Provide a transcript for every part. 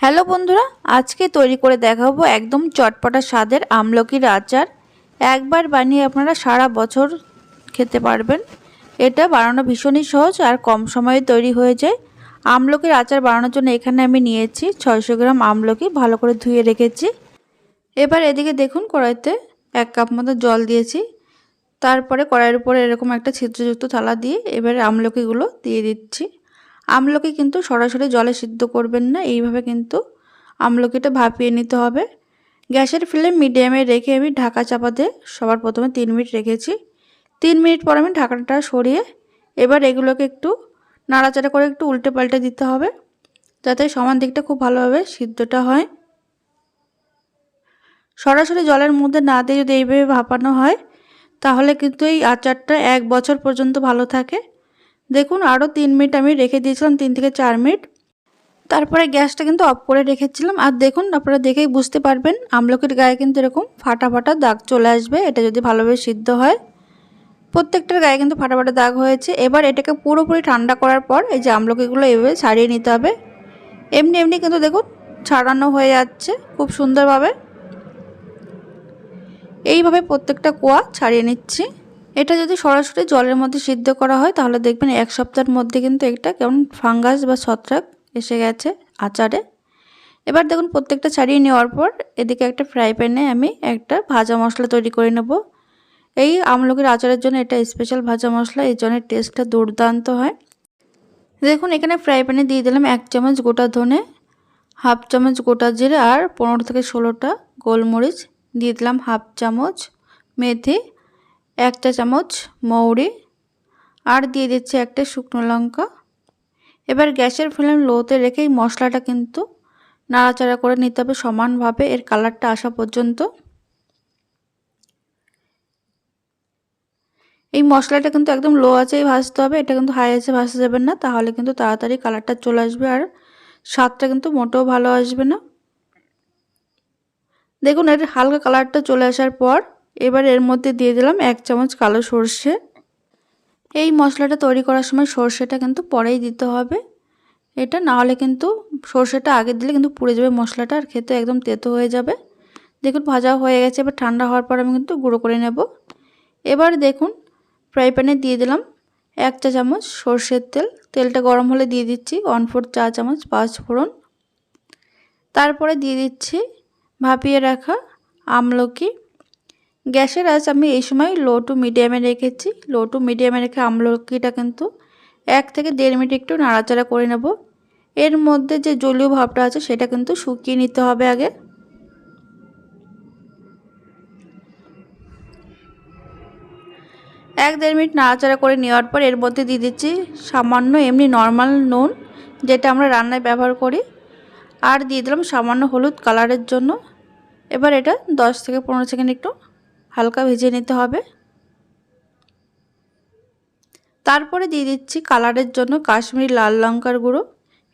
Hello বন্ধুরা, আজকে তৈরি করে দেখাবো একদম চটপটা স্বাদের আমলকির আচার। একবার বানিয়ে আপনারা সারা বছর খেতে পারবেন। এটা বানানো ভীষণই সহজ আর কম সময়ে তৈরি হয়ে যায়। আমলকির আচার বানানোর জন্য এখানে আমি নিয়েছি ছয়শো গ্রাম আমলকি, ভালো করে ধুয়ে রেখেছি। এবার এদিকে দেখুন কড়াইতে এক কাপ মতো জল দিয়েছি। তারপরে কড়াইয়ের উপরে এরকম একটা ছিদ্রযুক্ত থালা দিয়ে এবার আমলকিগুলো দিয়ে দিচ্ছি। আমলকি কিন্তু সরাসরি জলে সিদ্ধ করবেন না, এইভাবে কিন্তু আমলকিটা ভাপিয়ে নিতে হবে। গ্যাসের ফ্লেম মিডিয়ামে রেখে আমি ঢাকা চাপা দিয়ে সবার প্রথমে তিন মিনিট রেখেছি। তিন মিনিট পর আমি ঢাকাটা সরিয়ে এবার এগুলোকে একটু নাড়াচাড়া করে একটু উল্টে পাল্টে দিতে হবে, যাতে সমান দিকটা খুব ভালোভাবে সিদ্ধটা হয়। সরাসরি জলের মধ্যে না দিয়ে যদি এইভাবে ভাপানো হয়, তাহলে কিন্তু এই আচারটা এক বছর পর্যন্ত ভালো থাকে। দেখুন আরও তিন মিনিট আমি রেখে দিয়েছিলাম, তিন থেকে চার মিনিট। তারপরে গ্যাসটা কিন্তু অফ করে রেখেছিলাম। আর দেখুন, আপনারা দেখেই বুঝতে পারবেন, আমলকির গায়ে কিন্তু এরকম ফাটা ফাটা দাগ চলে আসবে। এটা যদি ভালোভাবে সিদ্ধ হয়। প্রত্যেকটার গায়ে কিন্তু ফাটা ফাটা দাগ হয়েছে। এবার এটাকে পুরোপুরি ঠান্ডা করার পর এই যে আমলকিগুলো এভাবে ছাড়িয়ে নিতে হবে। এমনি এমনি কিন্তু দেখুন, ছাড়ানো হয়ে যাচ্ছে খুব সুন্দরভাবে। এইভাবে প্রত্যেকটা কোয়া ছাড়িয়ে নিচ্ছি। এটা যদি সরাসরি জলের মধ্যে সিদ্ধ করা হয়, তাহলে দেখবেন এক সপ্তাহের মধ্যে কিন্তু এটা কেমন ফাঙ্গাস বা ছত্রাক এসে গেছে আচারে। এবার দেখুন প্রত্যেকটা ছাড়িয়ে নেওয়ার পর এদিকে একটা ফ্রাই প্যানে আমি একটা ভাজা মশলা তৈরি করে নেব। এই আমলকির আচারের জন্য এটা স্পেশাল ভাজা মশলা এই জন্য টেস্টটা দুর্দান্ত হয়। দেখুন এখানে ফ্রাই প্যানে দিয়ে দিলাম এক চামচ গোটা ধনে, হাফ চামচ গোটা জিরে আর পনেরো থেকে ষোলোটা গোলমরিচ, দিয়ে দিলাম হাফ চামচ মেথি একটা চামচ মৌরি, আর দিয়ে দিচ্ছি একটা শুকনো লঙ্কা। এবার গ্যাসের ফ্লেম লোতে রেখে এই মশলাটা কিন্তু নাড়াচাড়া করে নিতে হবে সমানভাবে, এর কালারটা আসা পর্যন্ত। এই মশলাটা কিন্তু একদম লো আছেই ভাজতে হবে, এটা কিন্তু হাই আছে ভাজতে যাবেন না, তাহলে কিন্তু তাড়াতাড়ি কালারটা চলে আসবে, আর স্বাদটা কিন্তু মোটেও ভালো আসবে না। দেখুন, এর হালকা কালারটা চলে আসার পর এবার এর মধ্যে দিয়ে দিলাম এক চামচ কালো সর্ষে। এই মশলাটা তৈরি করার সময় সর্ষেটা কিন্তু পরেই দিতে হবে। এটা না হলে কিন্তু সর্ষেটা আগে দিলে কিন্তু পুড়ে যাবে মশলাটা আর খেতে একদম তেতো হয়ে যাবে। দেখুন ভাজা হয়ে গেছে, এবার ঠান্ডা হওয়ার পর আমি কিন্তু গুঁড়ো করে নেব। এবার দেখুন ফ্রাই প্যানে দিয়ে দিলাম এক চা চামচ সর্ষের তেল। তেলটা গরম হলে দিয়ে দিচ্ছি ওয়ান ফোর চা চামচ পাঁচ ফোড়ন। তারপরে দিয়ে দিচ্ছি ভাপিয়ে রাখা আমলকি। গ্যাসের আঁচ আমি এই সময় লো টু মিডিয়ামে রেখেছি। লো টু মিডিয়ামে রেখে আমলকিটা কিন্তু এক থেকে দেড় মিনিট একটু নাড়াচাড়া করে নেব। এর মধ্যে যে জলীয় ভাবটা আছে সেটা কিন্তু শুকিয়ে নিতে হবে আগে। এক দেড় মিনিট নাড়াচাড়া করে নেওয়ার পর এর মধ্যে দিয়ে দিচ্ছি সামান্য এমনি নর্মাল নুন, যেটা আমরা রান্নায় ব্যবহার করি। আর দিয়ে দিলাম সামান্য হলুদ কালারের জন্য। এবার এটা দশ থেকে পনেরো সেকেন্ড একটু হালকা ভেজে নিতে হবে। তারপরে দিয়ে দিচ্ছি কালারের জন্য কাশ্মীরি লাল লঙ্কার গুঁড়ো।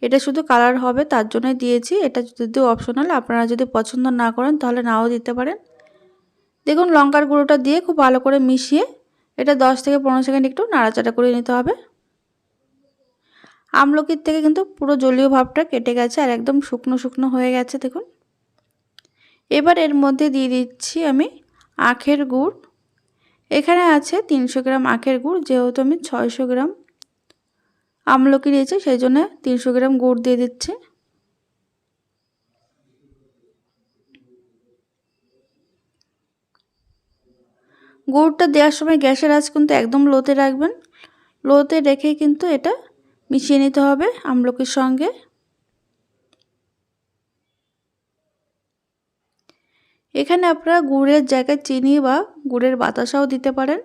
এটা শুধু কালার হবে, তার জন্যই দিয়েছি। এটা যদি অপশনাল, আপনারা যদি পছন্দ না করেন তাহলে নাও দিতে পারেন। দেখুন, লঙ্কার গুঁড়োটা দিয়ে খুব ভালো করে মিশিয়ে এটা দশ থেকে পনেরো সেকেন্ড একটু নাড়াচাড়া করে নিতে হবে। আমলকির থেকে কিন্তু পুরো জলীয় ভাবটা কেটে গেছে আর একদম শুকনো শুকনো হয়ে গেছে, দেখুন। এবার এর মধ্যে দিয়ে দিচ্ছি আমি আখের গুড়। এখানে আছে তিনশো গ্রাম আখের গুড়, যেহেতু আমি ছয়শো গ্রাম আমলকি দিয়েছি সেই জন্য তিনশো গ্রাম গুড় দিয়ে দিচ্ছি। গুড়টা দেওয়ার সময় গ্যাসের আঁচ কিন্তু একদম লোতে রাখবেন। লোতে রেখেই কিন্তু এটা মিশিয়ে নিতে হবে আমলকির সঙ্গে। এখানে আপনারা গুড়ের জায়গায় চিনি বা গুড়ের বাতাসাও দিতে পারেন।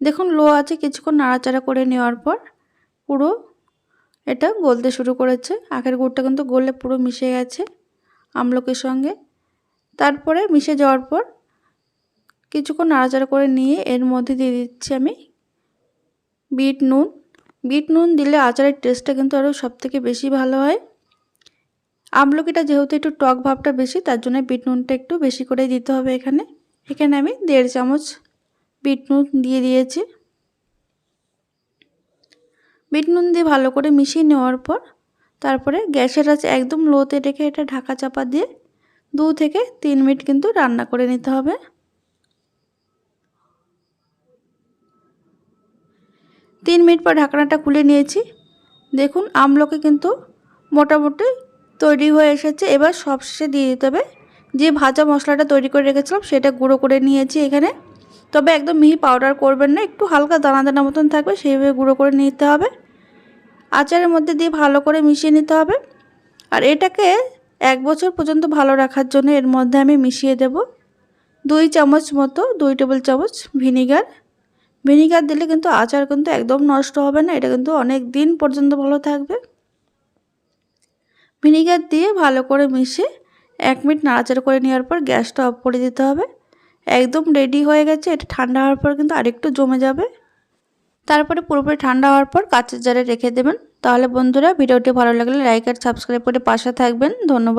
দেখুন, লো আছে কিছুক্ষণ নাড়াচাড়া করে নেওয়ার পর পুরো এটা গলতে শুরু করেছে। আখের গুড়টা কিন্তু গলে পুরো মিশে গেছে আমলকির সঙ্গে। তারপরে মিশে যাওয়ার পর কিছুক্ষণ নাড়াচাড়া করে নিয়ে এর মধ্যে দিয়ে দিচ্ছি আমি বিট নুন। বিট নুন দিলে আচারের টেস্টটা কিন্তু আরও সবথেকে বেশি ভালো হয়। আমলকিটা যেহেতু একটু টক ভাবটা বেশি, তার জন্য বিট নুনটা একটু বেশি করে দিতে হবে এখানে। এখানে আমি দেড় চামচ বিট নুন দিয়ে দিয়েছি। বিট নুন দিয়ে ভালো করে মিশিয়ে নেওয়ার পর তারপরে গ্যাসের আছে একদম লোতে রেখে এটা ঢাকা চাপা দিয়ে দু থেকে তিন মিনিট কিন্তু রান্না করে নিতে হবে। তিন মিনিট পর ঢাকনাটা খুলে নিয়েছি। দেখুন আমলকি কিন্তু মোটামুটি তৈরি হয়ে এসেছে। এবার সবশেষে দিয়ে দিতে হবে যে ভাজা মশলাটা তৈরি করে রেখেছিলাম, সেটা গুঁড়ো করে নিয়েছি এখানে। তবে একদম মিহি পাউডার করবেন না, একটু হালকা দানা দানা মতন থাকবে, সেইভাবে গুঁড়ো করে নিতে হবে। আচারের মধ্যে দিয়ে ভালো করে মিশিয়ে নিতে হবে। আর এটাকে এক বছর পর্যন্ত ভালো রাখার জন্য এর মধ্যে আমি মিশিয়ে দেব দুই চামচ মতো, দুই টেবিল চামচ ভিনিগার। ভিনিগার দিলে কিন্তু আচার কিন্তু একদম নষ্ট হবে না, এটা কিন্তু অনেক দিন পর্যন্ত ভালো থাকবে। ভিনিগার দিয়ে ভালো করে মিশে এক মিনিট নাড়াচাড়া করে নেওয়ার পর গ্যাসটা অফ করে দিতে হবে। একদম রেডি হয়ে গেছে, এটা ঠান্ডা হওয়ার পর কিন্তু আরেকটু জমে যাবে। তারপরে পুরোপুরি ঠান্ডা হওয়ার পর কাঁচের জারে রেখে দেবেন। তাহলে বন্ধুরা, ভিডিওটি ভালো লাগলে লাইক আর সাবস্ক্রাইব করে পাশে থাকবেন। ধন্যবাদ।